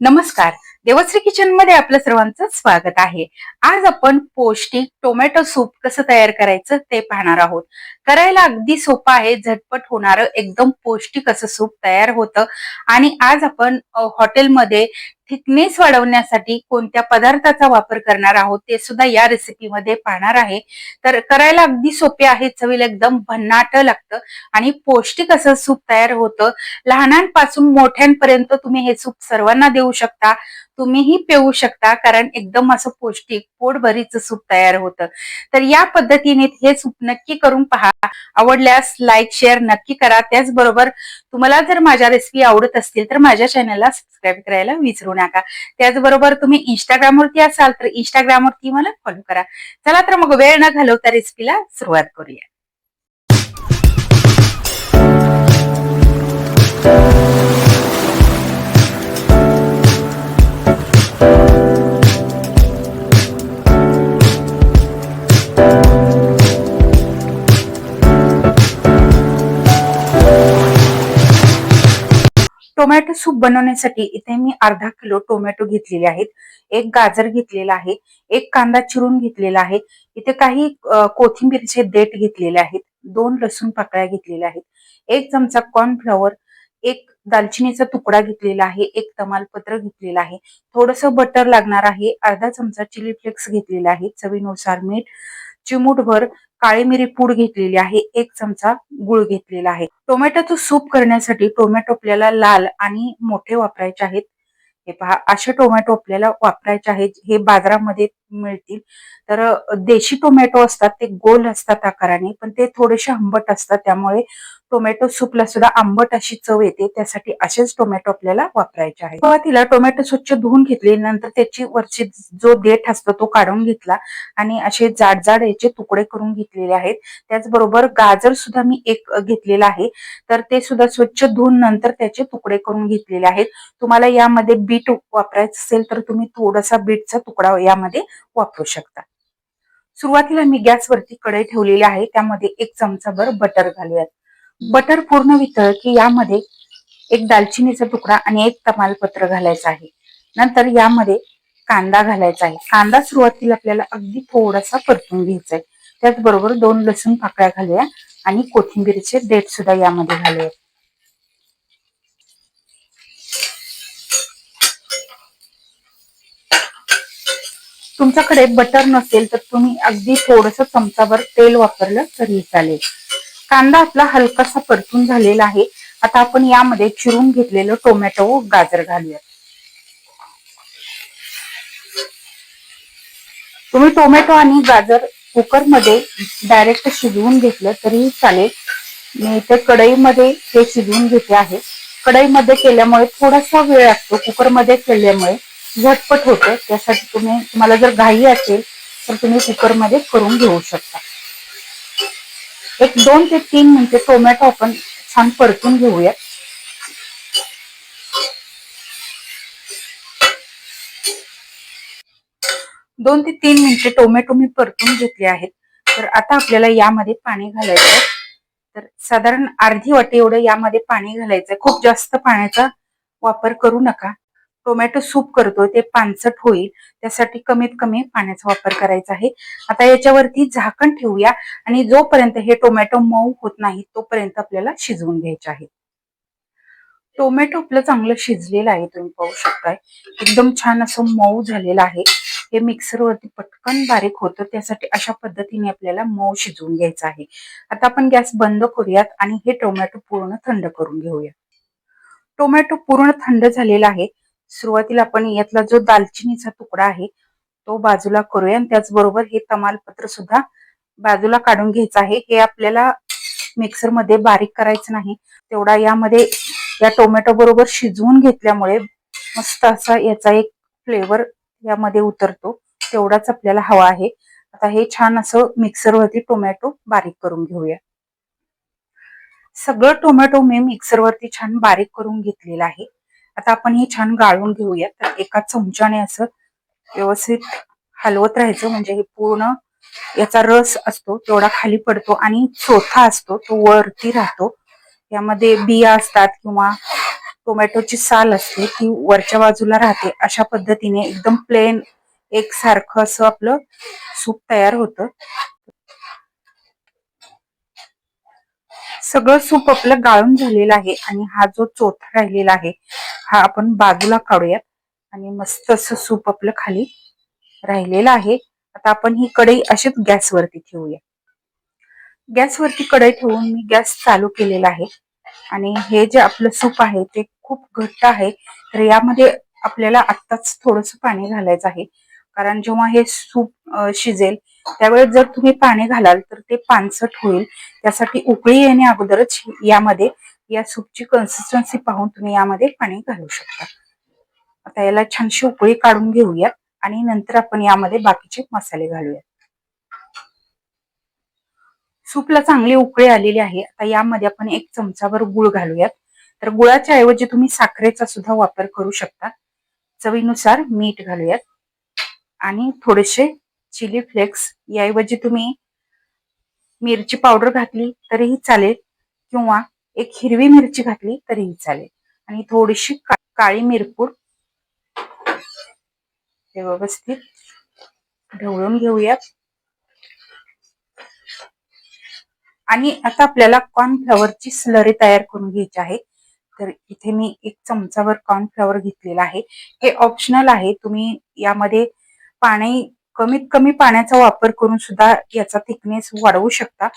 नमस्कार. देवश्री किचनमध्ये आपलं सर्वांचं स्वागत आहे. आज आपण पौष्टिक टोमॅटो सूप कसं तयार करायचं ते पाहणार आहोत. करायला अगदी सोपं आहे झटपट होणारं एकदम पौष्टिक असं सूप तयार होतं. आणि आज आपण हॉटेलमध्ये थिकनेस वाढवण्यासाठी कोणत्या पदार्थाचा वापर करणार आहोत ते सुद्धा या रेसिपीमध्ये पाहणार आहे. तर करायला अगदी सोपे आहे चवीला एकदम भन्नाट लागतं आणि पौष्टिक असं सूप तयार होतं. लहानांपासून मोठ्यांपर्यंत तुम्ही हे सूप सर्वांना देऊ शकता तुम्हीही पिऊ शकता कारण एकदम असं पौष्टिक पोटभरीचं सूप तयार होतं. तर या पद्धतीने हे सूप नक्की करून पहा. आवडल्यास लाईक शेअर नक्की करा. त्याचबरोबर तुम्हाला जर माझ्या रेसिपी आवडत असतील तर माझ्या चॅनलला सबस्क्राईब करायला विसरू नका. त्याचबरोबर तुम्ही इंस्टाग्रामवरती असाल तर इंस्टाग्रामवरती मला फॉलो करा. चला तर मग वेळ न घालवता रेसिपीला सुरुवात करूया. टोमॅटो सूप बनवण्यासाठी इथे मी अर्धा किलो टोमॅटो घेतलेले आहेत. एक गाजर घेतलेला आहे. एक कांदा चिरून घेतलेला आहे. इथे काही कोथिंबीरचे देठ घेतलेले आहेत. दोन लसूण पाकळ्या घेतलेल्या आहेत. एक चमचा कॉर्नफ्लॉवर एक दालचिनीचा तुकडा घेतलेला आहे. एक तमालपत्र घेतलेला आहे. थोडस बटर लागणार आहे. अर्धा चमचा चिली फ्लेक्स घेतलेला आहे चवीनुसार मीठ चिमूटभर काळी मिरी पूड घेतलेली आहे एक चमचा गुळ घेतलेला आहे. टोमॅटोचं सूप करण्यासाठी टोमॅटो आपल्याला लाल आणि मोठे वापरायचे आहेत. हे पहा असे टोमॅटो आपल्याला वापरायचे आहेत हे बाजारामध्ये मिळतील. तर देशी टोमॅटो असतात ते गोल असतात आकाराने पण ते थोडेसे आंबट असतात त्यामुळे टोमॅटो सूपला सुद्धा आंबट अशी चव येते त्यासाठी असेच टोमॅटो आपल्याला वापरायचे आहेत. सुरुवातीला टोमॅटो स्वच्छ धुवून घेतले नंतर त्याची वरची जो देठ असतो तो काढून घेतला आणि असे जाड जाड याचे तुकडे करून घेतलेले आहेत. त्याचबरोबर गाजर सुद्धा मी एक घेतलेला आहे. तर ते सुद्धा स्वच्छ धुवून नंतर त्याचे तुकडे करून घेतलेले आहेत. तुम्हाला यामध्ये बीट वापरायचं असेल तर तुम्ही थोडासा बीटचा तुकडा यामध्ये वापरू शकता. सुरुवातीला मी गॅसवरती कढई ठेवलेली आहे त्यामध्ये एक चमचाभर बटर घालूयात. बटर पूर्ण वितळ की यामध्ये एक दालचिनीचा तुकडा आणि एक तमालपत्र घालायचं आहे. नंतर यामध्ये कांदा घालायचा आहे. कांदा सुरुवातीला आपल्याला अगदी थोडासा परतून घ्यायचा आहे. त्याचबरोबर दोन लसूण पाकळ्या घालूया आणि कोथिंबीरचे देठ सुद्धा यामध्ये घालूयात. तुमच्याकडे बटर नसेल तर तुम्ही अगदी थोडस चमचाभर तेल वापरलं तरी चालेल. कांदा आपला हलकासा परतून झालेला आहे. आता आपण यामध्ये चिरून घेतलेलं टोमॅटो व गाजर घालूया तुम्ही टोमॅटो आणि गाजर कुकरमध्ये डायरेक्ट शिजवून घेतलं तरीही चालेल. मी इथे कढईमध्ये हे शिजवून घेते आहे. कढईमध्ये केल्यामुळे थोडासा वेळ लागतो. कुकरमध्ये केल्यामुळे झटपट होतं. त्यासाठी तुम्ही तुम्हाला जर घाई असेल तर तुम्ही कुकरमध्ये करून घेऊ शकता. एक दोन ते तीन मिनिटे टोमॅटो आपण छान परतून घेऊयात. दोन ते तीन मिनिटे टोमॅटो मी परतून घेतले आहेत. तर आता आपल्याला यामध्ये पाणी घालायचं आहे. तर साधारण अर्धी वाटी एवढं यामध्ये पाणी घालायचंय खूप जास्त पाण्याचा वापर करू नका. टोमॅटो सूप करतो ते पानसट होईल. त्यासाठी कमीत कमी पाण्याचा वापर करायचा आहे. आता याच्यावरती झाकण ठेवूया आणि जोपर्यंत हे टोमॅटो मऊ होत नाही तोपर्यंत आपल्याला शिजवून घ्यायचे आहे. टोमॅटो आपलं चांगलं शिजलेलं आहे तुम्ही पाहू शकताय. एकदम छान असं मऊ झालेलं आहे. हे मिक्सरवरती पटकन बारीक होतं त्यासाठी अशा पद्धतीने आपल्याला मऊ शिजवून घ्यायचं आहे. आता आपण गॅस बंद करूयात आणि हे टोमॅटो पूर्ण थंड करून घेऊया. टोमॅटो पूर्ण थंड झालेला आहे. सुरुवातीला आपण यातला जो दालचिनीचा तुकडा आहे तो बाजूला करूया आणि त्याचबरोबर हे तमालपत्र सुद्धा बाजूला काढून घ्यायचं आहे. हे आपल्याला मिक्सरमध्ये बारीक करायचं नाही. तेवढा यामध्ये या टोमॅटो बरोबर शिजवून घेतल्यामुळे मस्त असा याचा एक फ्लेवर यामध्ये उतरतो. तेवढाच आपल्याला हवा आहे. आता हे छान असं मिक्सरवरती टोमॅटो बारीक करून घेऊया. सगळं टोमॅटो मी मिक्सरवरती छान बारीक करून घेतलेलं आहे. आता आपण हे छान गाळून घेऊया तर एका चमच्याने असं व्यवस्थित हलवत राहायचं. म्हणजे हे पूर्ण याचा रस असतो तेवढा खाली पडतो आणि चोथा असतो तो वरती राहतो. यामध्ये बिया असतात किंवा टोमॅटोची साल असते ती वरच्या बाजूला राहते. अशा पद्धतीने एकदम प्लेन एक सारखं असं आपलं सूप तयार होतं. सगळं सूप आपलं गाळून झालेलं आहे आणि हा जो चोथा राहिलेला आहे हा आपण बाजूला काढूयात. आणि मस्त असं सूप आपलं खाली राहिलेलं आहे. आता आपण ही कढई अशीच गॅसवरती ठेवूया. गॅसवरती कढई ठेवून मी गॅस चालू केलेला आहे. आणि हे जे आपलं सूप आहे ते खूप घट्ट आहे. तर यामध्ये आपल्याला आत्ताच थोडस पाणी घालायचं आहे. कारण जेव्हा हे सूप शिजेल त्यावेळेस जर तुम्ही पाणी घालाल तर ते पानसट होईल. त्यासाठी उकळी येणे अगोदरच यामध्ये या सूपची कन्सिस्टन्सी पाहून तुम्ही यामध्ये पाणी घालू शकता. आता याला छानशी उकळी काढून घेऊयात आणि नंतर आपण यामध्ये बाकीचे मसाले घालूयात. सूपला चांगली उकळी आलेली आहे. आता यामध्ये आपण एक चमचाभर गुळ घालूयात. तर गुळाच्या ऐवजी तुम्ही साखरेचा सुद्धा वापर करू शकता. चवीनुसार मीठ घालूयात. आणि थोडेसे चिली फ्लेक्स याऐवजी तुम्ही मिरची पावडर घातली तरीही चालेल किंवा एक हिरवी मिरची घातली तरीही चालेल. आणि थोडीशी काळी मिरपूड हे व्यवस्थित ढवळून घेऊयात. आणि आता आपल्याला कॉर्नफ्लॉवरची स्लरी तयार करून घ्यायची आहे. तर इथे मी एक चमचावर कॉर्नफ्लॉवर घेतलेला आहे. हे ऑप्शनल आहे. तुम्ही यामध्ये पाणी कमीत कमी पाण्याचा वापर करून सुद्धा याचा थिकनेस वाढवू शकता.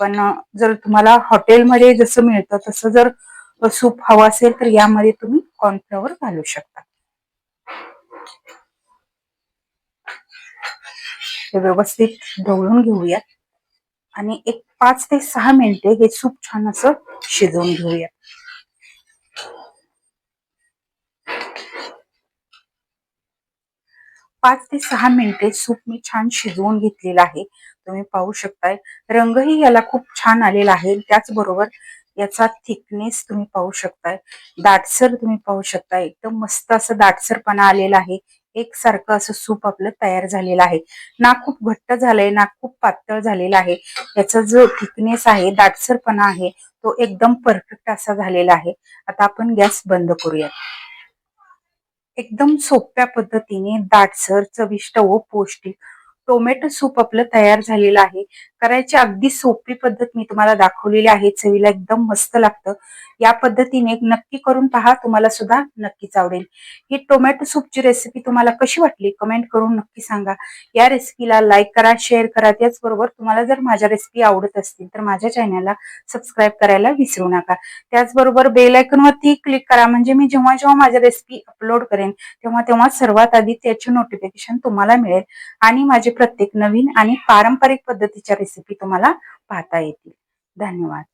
पण जर तुम्हाला हॉटेलमध्ये जसं मिळतं तसं जर सूप हवं असेल तर यामध्ये तुम्ही कॉर्नफ्लॉवर घालू शकता. ते व्यवस्थित ढवळून घेऊयात. आणि एक पाच ते सहा मिनिटे हे सूप छान असं शिजवून घेऊयात. पाच ते सहा मिनिटे सूप मी छान शिजवून घेतलेलं आहे. तुम्ही पाहू शकताय. रंगही याला खूप छान आलेला आहे. त्याचबरोबर याचा थिकनेस तुम्ही पाहू शकताय. दाटसर तुम्ही पाहू शकताय. एकदम मस्त असं दाटसरपणा आलेला आहे. एकसारखं असं सूप आपलं तयार झालेलं आहे. ना खूप घट्ट झालंय. ना खूप पातळ झालेला आहे. याचा जो थिकनेस आहे दाटसरपणा आहे तो एकदम परफेक्ट असा झालेला आहे. आता आपण गॅस बंद करूया एकदम सोप्या पद्धतीने दाटसर चविष्ट व पौष्टिक टोमॅटो सूप आपलं तयार झालेलं आहे. करायची अगदी सोपी पद्धत मी तुम्हाला दाखवलेली आहे. चवीला एकदम मस्त लागतं. या पद्धतीने नक्की करून पहा तुम्हाला सुद्धा नक्कीच आवडेल. ही टोमॅटो सूपची रेसिपी तुम्हाला कशी वाटली कमेंट करून नक्की सांगा. या रेसिपीला लाईक करा शेअर करा. त्याचबरोबर तुम्हाला जर माझ्या रेसिपी आवडत असतील तर माझ्या चॅनलला सबस्क्राईब करायला विसरू नका. त्याचबरोबर बेल वरती क्लिक करा. म्हणजे मी जेव्हा जेव्हा माझ्या रेसिपी अपलोड करेन तेव्हा तेव्हा सर्वात आधी त्याचे नोटिफिकेशन तुम्हाला मिळेल. आणि माझे प्रत्येक नवीन आणि पारंपरिक पद्धतीच्या रेसिपी तुम्हाला पाहता येतील. धन्यवाद.